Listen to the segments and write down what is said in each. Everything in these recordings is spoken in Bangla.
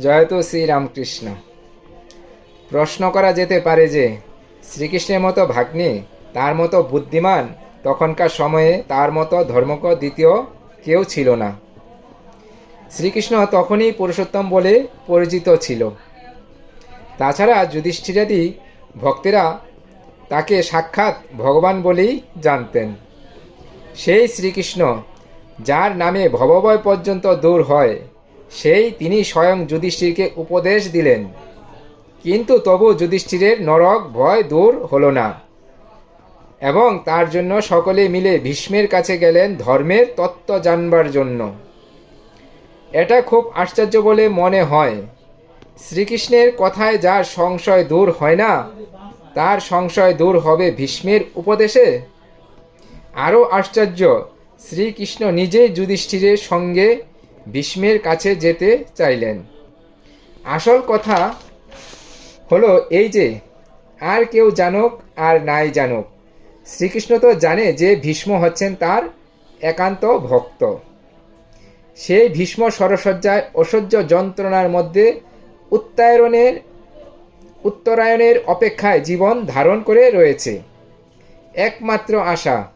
জয়তু শ্রীরামকৃষ্ণ। প্রশ্ন করা যেতে পারে যে, শ্রীকৃষ্ণের মতো ভাগ্নে, তার মতো বুদ্ধিমান, তখনকার সময়ে তার মতো ধর্মক দ্বিতীয় কেউ ছিল না। শ্রীকৃষ্ণ তখনই পুরুষোত্তম বলে পরিচিত ছিল। তাছাড়া যুধিষ্ঠিরাদি ভক্তেরা তাকে সাক্ষাৎ ভগবান বলেই জানতেন। সেই শ্রীকৃষ্ণ, যার নামে ভবভয় পর্যন্ত দূর হয় সেই তিনি স্বয়ং যুধিষ্ঠিরকে উপদেশ দিলেন। কিন্তু তবু যুধিষ্ঠিরের নরক ভয় দূর হলো না। এবং তার জন্য সকলে মিলে ভীষ্মের কাছে গেলেন ধর্মের তত্ত্ব জানবার জন্য। এটা খুব আশ্চর্য বলে মনে হয়। শ্রীকৃষ্ণের কথায় যার সংশয় দূর হয় না, তার সংশয় দূর হবে ভীষ্মের উপদেশে? আরও আশ্চর্য, শ্রীকৃষ্ণ নিজেই যুধিষ্ঠিরের সঙ্গে ভীষ্মের কাছে যেতে চাইলেন। আসল কথা হলো এই যে, আর কেউ জানুক আর নাই জানুক। শ্রীকৃষ্ণ তো জানে যে ভীষ্ম হচ্ছেন তার একান্ত ভক্ত। সেই ভীষ্ম সরসজ্জায় অসহ্য যন্ত্রণার মধ্যে উত্তায়নের, উত্তরায়ণের অপেক্ষায় জীবন ধারণ করে রয়েছে। একমাত্র আশা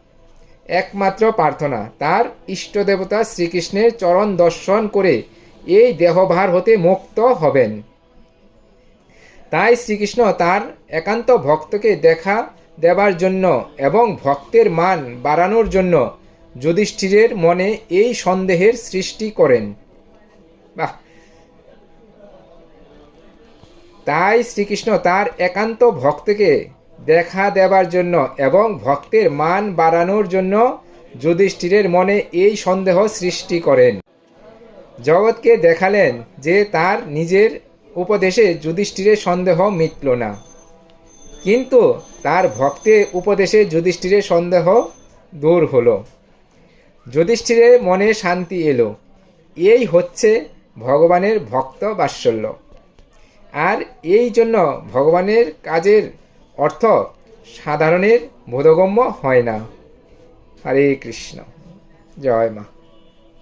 একমাত্র প্রার্থনা। তার ইষ্ট দেবতা শ্রীকৃষ্ণের চরণ দর্শন করে এই দেহভার হতে মুক্ত হবেন। তাই শ্রীকৃষ্ণ তার একান্ত ভক্তকে দেখা দেবার জন্য এবং ভক্তের মান বাড়ানোর জন্য যুধিষ্ঠিরের মনে এই সন্দেহের সৃষ্টি করেন। বাহ! তাই শ্রীকৃষ্ণ তার একান্ত ভক্তকে দেখা দেবার জন্য এবং ভক্তের মান বাড়ানোর জন্য যুধিষ্ঠিরের মনে এই সন্দেহ সৃষ্টি করেন। জগৎকে দেখালেন যে তার নিজের উপদেশে যুধিষ্ঠিরের সন্দেহ মিটল না। কিন্তু তার ভক্তের উপদেশে যুধিষ্ঠিরের সন্দেহ দূর হলো। যুধিষ্ঠিরের মনে শান্তি এলো। এই হচ্ছে ভগবানের ভক্ত বাৎসল্য। আর এই জন্য ভগবানের কাজের অর্থ সাধারণের বোধগম্য হয় না। হরে কৃষ্ণ। জয় মা।